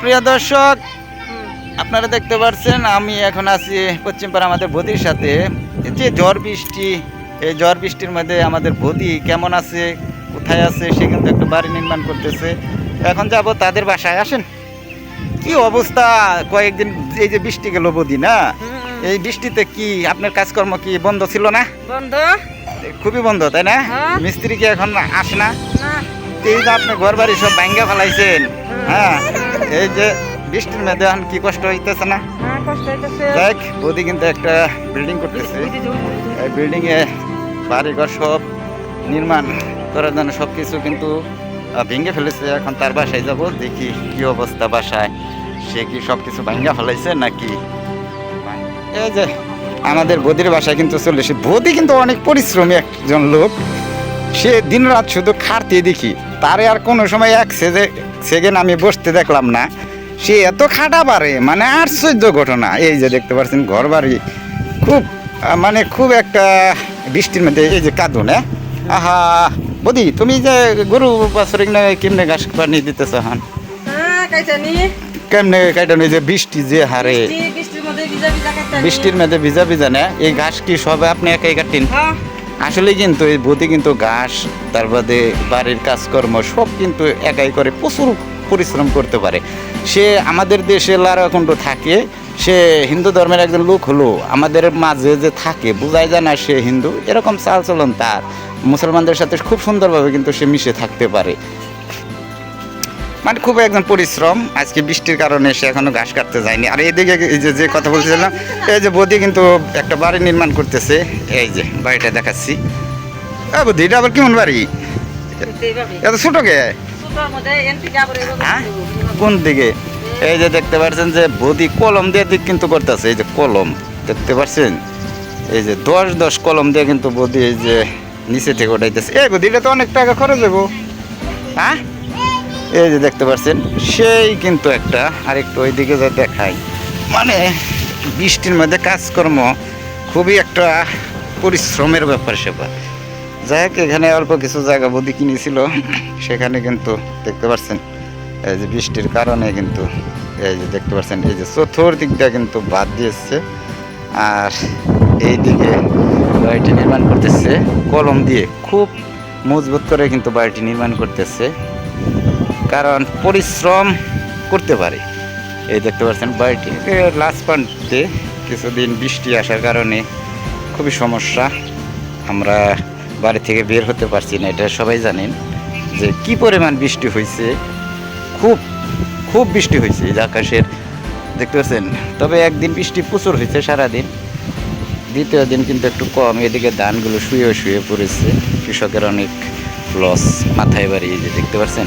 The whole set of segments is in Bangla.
প্রিয় দর্শক আপনারা দেখতে পাচ্ছেন আমি এখন আছি পশ্চিমপাড়া আমাদের বদির সাথে। যে ঝড় বৃষ্টি এই ঝড় বৃষ্টির মধ্যে আমাদের বদি কেমন আছে কোথায় আছে সে কিন্তু একটা বাড়ি নির্মাণ করতেছে। এখন যাব তাদের বাসায় আসেন। কি অবস্থা? কয়েকদিন এই যে বৃষ্টি গেল বদি না? এই বৃষ্টিতে কি আপনার কাজকর্ম কি বন্ধ ছিল না? বন্ধ। খুবই বন্ধ তাই না? হ্যাঁ। মিস্ত্রি কি এখন আসে না। এই যে আপনি ঘর বাড়ি সব ভাঙ্গা ফেলাইছেন। হ্যাঁ এই যে বৃষ্টির মধ্যে এখন কি কষ্ট হইতেছে না? হ্যাঁ দেখ বৌদি কিন্তু একটা বিল্ডিং করতেছে। এই বিল্ডিং এ বাড়ি ঘর সব নির্মাণ করার জন্য সব কিছু কিন্তু ভেঙে ফেলেছে। এখন তার বাসায় যাব দেখি কি অবস্থা বাসায়। সে কি সব কিছু ভাঙ্গা ফেলাইছে নাকি? এই যে আমাদের বদির বাসায় কিন্তু চলে এসে বদি কিন্তু অনেক পরিশ্রমী একজন লোক। সে দিন রাত শুধু খাটতে দেখি। তারে আর কোনো সময় এক সেজে- সেকেন্ড আমি বসতে দেখলাম না। সে এত খাটা পারে মানে আশ্চর্য ঘটনা। এই যে দেখতে পাচ্ছেন ঘর বাড়ি খুব মানে খুব একটা বৃষ্টির মধ্যে এই যে কাঁদুন হ্যাঁ? আহা বদি তুমি যে গরু বাছরে না কেমনে ঘাস পানি দিতেছ হন হ্যাঁ কেমনে কাটানো যে বৃষ্টি যে হারে। বৃষ্টির মধ্যে ভিজা ভিজা কাইটানি। বৃষ্টির মধ্যে ভিজা ভিজা না? এই ঘাস কি সব আপনি একাই কাটেন হ্যাঁ। আসলে কিন্তু এই ভূতে কিন্তু ঘাস, তার বাদে বাড়ির কাজকর্ম সব কিন্তু একাই করে প্রচুর পরিশ্রম করতে পারে। সে আমাদের দেশে লারাখণ্ড থাকে, সে হিন্দু ধর্মের একজন লোক হলো, আমাদের মাঝে যে থাকে, বোঝাই যায় না সে হিন্দু, এরকম চালচলন তার। মুসলমানদের সাথে খুব সুন্দরভাবে কিন্তু সে মিশে থাকতে পারে। মানে খুব একজন পরিশ্রম। আজকে বৃষ্টির কারণে সে এখনও ঘাস কাটতে যায়নি। আর এইদিকে এই যে যে কথা বলছিলাম এই যে বদি কিন্তু একটা বাড়ি নির্মাণ করতেছে। এই যে বাড়িটা দেখাচ্ছি। এ বদি এটা আবার কেমন বাড়ি? এত ছোট কে? হ্যাঁ? কোন দিকে? এই যে দেখতে পাচ্ছেন যে বদি কলম দিয়ে দিক কিন্তু করতেছে। এই যে কলম দেখতে পাচ্ছেন এই যে দশ দশ কলম দিয়ে কিন্তু বদি এই যে নিচে থেকে ওঠাইতেছে। এই বদি এটা তো অনেক টাকা খরচ দেবো হ্যাঁ? এই যে দেখতে পাচ্ছেন, সেই কিন্তু একটা আর একটু ওইদিকে যা দেখাই। মানে বৃষ্টির মধ্যে কাজকর্ম খুবই একটা পরিশ্রমের ব্যাপার সেবার যাই হোক, এখানে অল্প কিছু জায়গা বদি কিনেছিল, সেখানে কিন্তু দেখতে পাচ্ছেন, এই যে বৃষ্টির কারণে কিন্তু এই যে দেখতে পাচ্ছেন, এই যে চতুর্দিকটা কিন্তু বাদ দিয়েছে আর এই দিকে বাড়িটি নির্মাণ করতেছে, কলম দিয়ে খুব মজবুত করে কিন্তু বাড়িটি নির্মাণ করতেছে। কারণ পরিশ্রম করতে পারে। এই দেখতে পাচ্ছেন বাড়িটি। লাস্ট পান্টে কিছুদিন বৃষ্টি আসার কারণে খুবই সমস্যা। আমরা বাড়ি থেকে বের হতে পারছি না, এটা সবাই জানেন। যে কি পরিমাণ বৃষ্টি হয়েছে খুব খুব বৃষ্টি হয়েছে এই আকাশের, দেখতে পাচ্ছেন? তবে একদিন বৃষ্টি প্রচুর হয়েছে সারাদিন। দ্বিতীয় দিন কিন্তু একটু কম, এদিকে ধানগুলো শুয়ে শুয়ে পড়েছে। কৃষকের অনেক লস মাথায় বাড়ি যে দেখতে পাচ্ছেন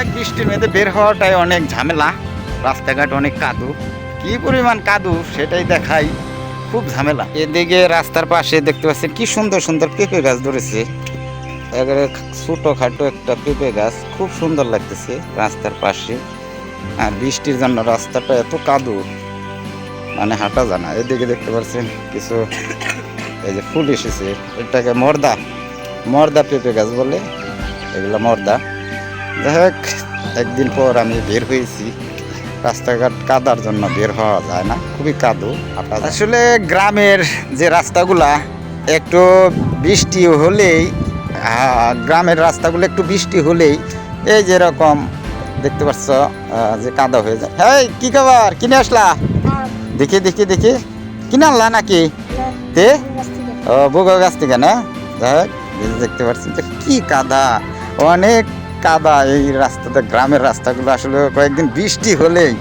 এক বৃষ্টির মধ্যে বের হওয়াটাই অনেক ঝামেলা, রাস্তাঘাট অনেক কাদু। কি পরিমাণ কাদু সেটাই দেখাই খুব ঝামেলা। এদিকে রাস্তার পাশে দেখতে পাচ্ছেন কি সুন্দর সুন্দর পেঁপে গাছ ধরেছে। একেবারে ছোটো খাটো একটা পেঁপে গাছ, খুব সুন্দর লাগতেছে রাস্তার পাশে। আর বৃষ্টির জন্য রাস্তাটা এত কাদু মানে হাঁটা জানা এদিকে দেখতে পাচ্ছেন কিছু, এই যে ফুল এসেছে, এটাকে মর্দা মর্দা পেঁপে গাছ বলে এগুলো মর্দা। যাই হোক একদিন পর আমি বের হয়েছি। রাস্তাঘাট কাদার জন্য বের হওয়া যায় না খুবই কাদু আসলে গ্রামের যে রাস্তাগুলা একটু বৃষ্টি হলেই গ্রামের রাস্তাগুলো একটু বৃষ্টি হলেই এই যেরকম দেখতে পাচ্ছ যে কাদা হয়ে যায়। এই কি খাবার? কিনে আসলা? দেখি দেখি দেখি। কিনে আনলা নাকি? তে? ও বুগো গাছ থেকে না? যাই হোক, দেখতে পাচ্ছি যে কি কাদা। অনেক কাদা এই রাস্তাতে গ্রামের রাস্তাগুলো আসলে কয়েকদিন বৃষ্টি হলেই,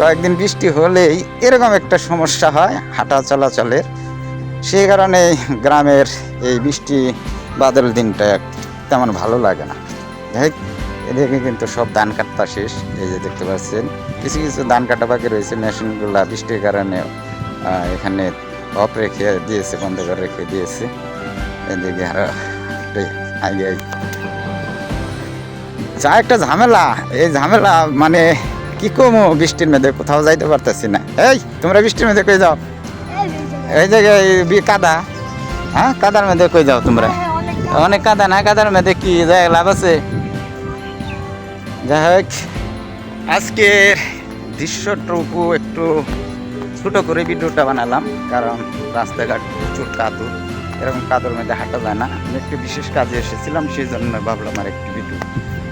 কয়েকদিন বৃষ্টি হলেই এরকম একটা সমস্যা হয় হাঁটা চলাচলের। সেই কারণে গ্রামের এই বৃষ্টি বাদল দিনটা তেমন ভালো লাগে না। এদিকে কিন্তু সব ধান কাটতা শেষ, এই যে দেখতে পাচ্ছেন। কিছু কিছু ধান কাটা বাকি রয়েছে, মেশিনগুলা বৃষ্টির কারণে এখানে অফ রেখে দিয়েছে, বন্ধ করে রেখে দিয়েছে। এদিকে আরও আগে যা একটা ঝামেলা, এই ঝামেলা মানে কি কমো বৃষ্টির মধ্যে কোথাও যাইতে পারতেছি না। এই, তোমরা বৃষ্টির মধ্যে কই যাও? এই জায়গায় কাদা হ্যাঁ কাদার মধ্যে কই যাও তোমরা? অনেক কাদা না, কাদার মধ্যে কি যায় লাভ আছে? যাই হোক আজকের দৃশ্যটুকু একটু ছোট করে ভিডিওটা বানালাম, কারণ রাস্তাঘাট প্রচুর কাদুর এরকম কাদর মধ্যে হাঁটা যায় না। আমি একটু বিশেষ কাজে এসেছিলাম, সেই জন্য ভাবলাম আর একটু ভিডিও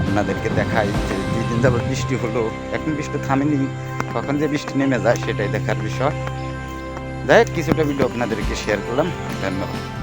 আপনাদেরকে দেখাই যে দুই দিন যাবত বৃষ্টি হলো। এখন বৃষ্টি থামেনি, কখন যে বৃষ্টি নেমে যায় সেটাই দেখার বিষয়। যাই কিছুটা ভিডিও আপনাদেরকে শেয়ার করলাম। ধন্যবাদ।